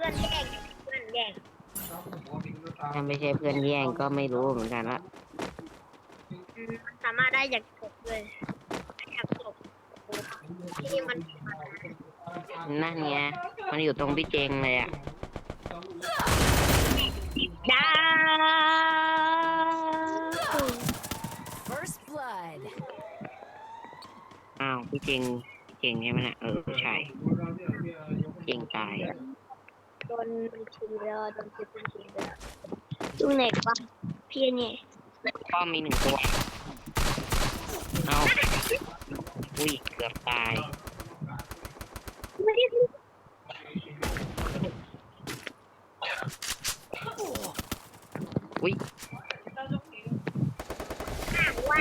พื่อนแย่งเพื่อนแย่งถ้าไม่ใช่เพื่อนแย่งก็ไม่รู้เหมือนกันละอืมมันสามารถได้จากศพเลยจากศพที่มันนั่นไงมันอยู่ตรงพี่เจงเลยอะดาว First blood. อ้าวพี่เจงพี่เจงใช่ไหมน่ะเออใช่เจงตายอะ โดนมันชิงแล้วโดนชิงมันชิงแล้วดูไหนวะพี่เนี่ยป้อมมีหนึ่งตัว เอาอุ้ยเกือบตาย ไม่ได้ดูอุ้ยห่างว่ะ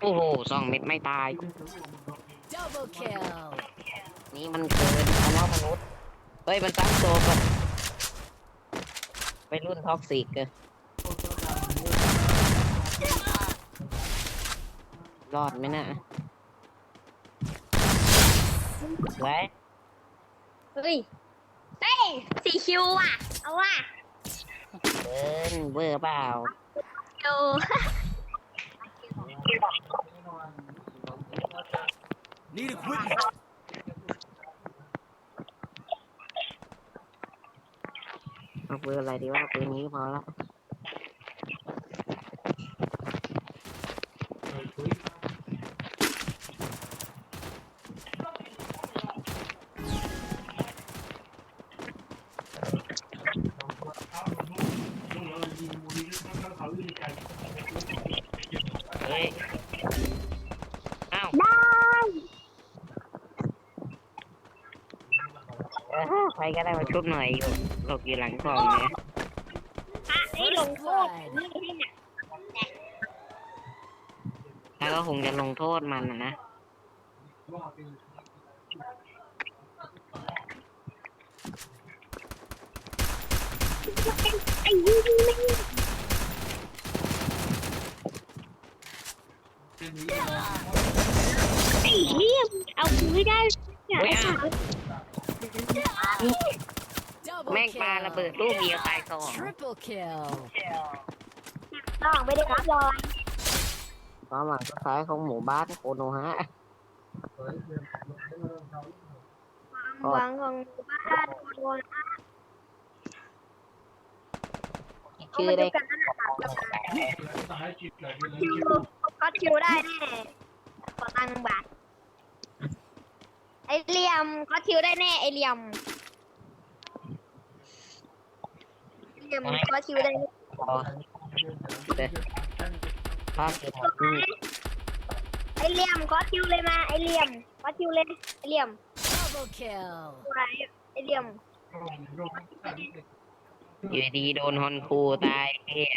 โอ้โหสองเม็ดไม่ตาย Double kill. นี่มันเกินคำว่ามนุษย์ เฮ้ย มันตั้งตัวแบบไปรุ่นท็อกซิกเกอรอดไหมนะไว้เฮ้ย เฮ้ยสีคิวอะ เอาว่ะเกินเวอร์เปล่าคิว Need equipment. เอาปืนอะไรดีว่าปืนนี้พอละเฮ้ย อ้าว ได้ เออ ใครก็ได้มาชุบหน่อยอยู่หลบอยู่หลังกล่องเนี่ยอะนี่ลงโทษนี่ให้หนักแล้วก็คงจะลงโทษมันนะนะไอ้ยี่นี่ไม่ไอ้เหี้ยเอากูให้ได้อย่าให้ขาด Double แม่งปาระเบิดลูกเดียวตายสอง Triple kill. ต้องไม่ได้รับรอยความหวังสุดท้ายของหมู่บ้านโคโนฮะ ความหวังของบ้านโดนเอาชื่อมาดูได้กันนั่นแหละค่ะคิวก็คิวได้แน่ขอตังค์หนึ่งบาทไอเหลี่ยมก็คิวได้แน่ไอเหลี่ยม เหลี่ยมก็คิวได้แน่พอเด้อภาพคือหมดนี่ไอเหลี่ยมก็คิวเลยมาไอเหลี่ยมก็คิวเลยไอเหลี่ยม Double kill. ไว้ไอเหลี่ยมอยู่ดีๆโดนฮอนคูตายเฮีย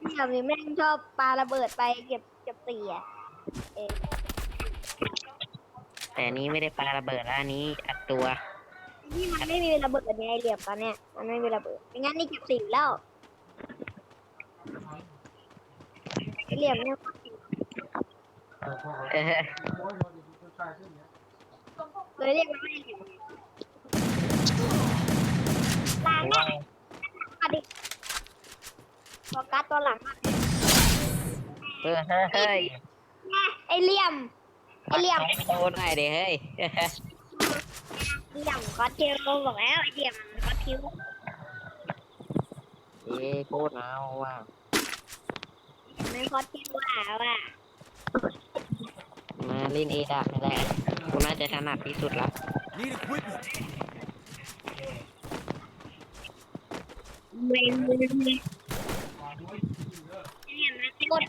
เหลี่ยมนี่แม่งชอบปาระเบิดไปเก็บเก็บเสียเออแต่อันนี้ไม่ได้ปาระเบิดแล้วอันนี้อัดตัว นี่มันไม่มีระเบิดไงไอเหลี่ยมตอนเนี้ยมันไม่มีระเบิดไม่งั้นนี่เก็บสีแล้วไอเหลี่ยมเนี่ยเออเลยเรียกมันไม่เหลี่ยมลางหน้ามาดิโฟกัสตัวหลังมาเออเฮ้ยแม่ไอเหลี่ยมไอเหลี่ยม โดนหน่อยเด้เฮ้ย เหลี่ยมก็เทียวบอกแล้วไอเหลี่ยมก็คิวเอ้โคตรเอาว่ะไม่ก็คิวว่าว่ามาเล่นเอดานี่แหละกูน่าจะถนัดที่สุดละ Need equipment. เวรมือเลยเหลี่ยมนะกด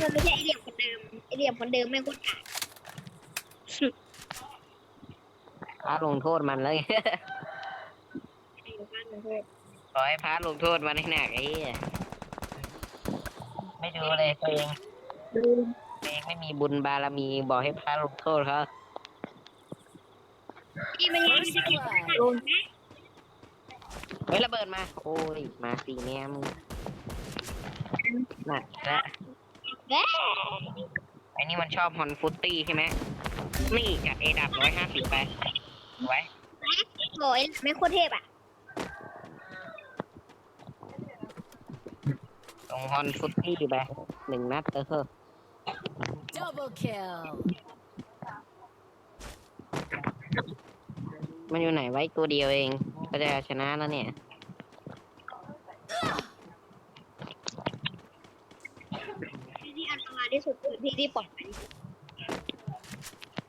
มันไม่ใช่ไอเหลี่ยม เดิมไอเหลี่ยมคนเดิมไม่คนกาพระลงโทษมันเลยขอให้พระลงโทษมันให้หนักไอ้เหี้ยไม่ดูเลยตัวเองตัวเองไม่มีบุญบารมีบอกให้พระลงโทษเขานี่มันยัง First blood. โดนนะเฮ้ยระเบิดมา โอ้ยมาสีแนมงน่ะและแว่ ไอ้นี่มันชอบฮอนฟุตตี้ใช่ไหมนี่จัดเอดับร้อยห้าสิบไปไว้โอ้ยไม่โคตรเทพอะตรงฮอนฟุตตี้ไปหนึ่งนัดเออ Double kill. มันอยู่ไหนไว้ตัวเดียวเอง ก็จะชนะแล้วเนี่ย ที่อันตรายที่สุดคือที่ที่ปลอดภัย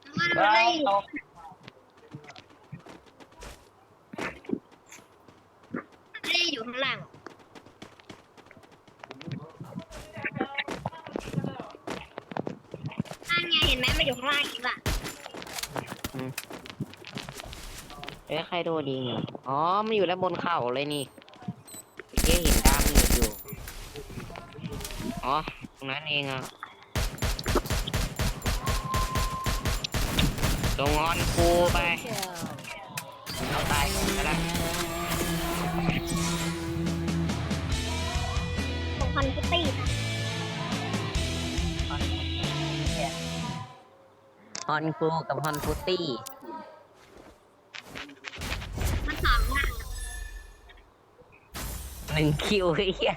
เพราะว่าเราได้อยู่ไม่ได้อยู่ข้างล่างหรอกนั่นไงเห็นไหมมันอยู่ข้างล่างอีกล่ะเอ้ยใครโดนยิงอะอ๋อ มันอยู่แล้วบนเขาเลยนี่เจ๊เห็นดามอยู่อยู่ อ๋อ ตรงนั้นเองอะ ตรงออนคูไป Kill. เอาตายก่อนก็ได้ตรงพันฟุตตี้ฮอนคูกับฮอนฟุตตี้มันสามล่างหนึ่งคิวไอ้เหี้ย